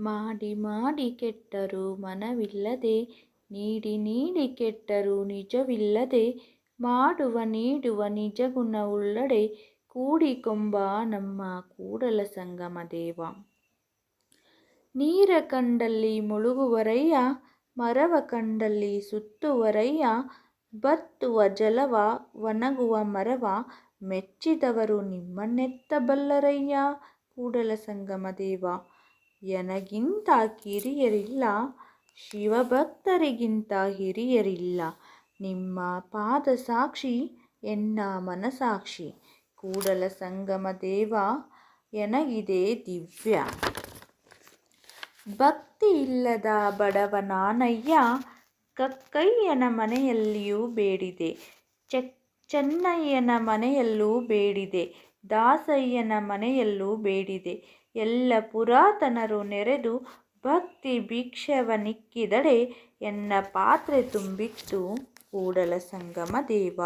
ಮಾಡಿ ಮಾಡಿ ಕೆಟ್ಟರು ಮನವಿಲ್ಲದೆ ನೀಡಿ ನೀಡಿ ಕೆಟ್ಟರು ನಿಜವಿಲ್ಲದೆ ಮಾಡುವ ನೀಡುವ ನಿಜಗುಣವುಳ್ಳಡೆ ಕೂಡಿಕೊಂಬ ನಮ್ಮ ಕೂಡಲ ಸಂಗಮ ದೇವ ನೀರ ಕಂಡಲ್ಲಿ ಮುಳುಗುವರಯ್ಯ ಮರವ ಕಂಡಲ್ಲಿ ಸುತ್ತುವರಯ್ಯ ಬತ್ತುವ ಜಲವ ಒಣಗುವ ಮರವ ಮೆಚ್ಚಿದವರು ನಿಮ್ಮನ್ನೆತ್ತಬಲ್ಲರಯ್ಯ ಕೂಡಲ ಸಂಗಮ ದೇವ ಎನಗಿಂತ ಕಿರಿಯರಿಲ್ಲ, ಶಿವಭಕ್ತರಿಗಿಂತ ಹಿರಿಯರಿಲ್ಲ. ನಿಮ್ಮ ಪಾದ ಸಾಕ್ಷಿ ಎನ್ನ ಮನಸಾಕ್ಷಿ? ಕೂಡಲ ಸಂಗಮ ದೇವ, ಎನಗಿದೆ ದಿವ್ಯ. ಭಕ್ತಿ ಇಲ್ಲದ ಬಡವ ನಾನಯ್ಯ, ಕಕ್ಕಯ್ಯನ ಮನೆಯಲ್ಲಿಯೂ ಬೇಡಿದೆ. ಚೆನ್ನಯ್ಯನ ಮನೆಯಲ್ಲೂ ಬೇಡಿದೆ. ದಾಸಯ್ಯನ ಮನೆಯಲ್ಲೂ ಬೇಡಿದೆ. ಎಲ್ಲ ಪುರಾತನರು ನೆರೆದು ಭಕ್ತಿ ಭಿಕ್ಷವನಿಕ್ಕಿದಡೆ ಎನ್ನ ಪಾತ್ರೆ ತುಂಬಿತ್ತು ಕೂಡಲ ಸಂಗಮ ದೇವ.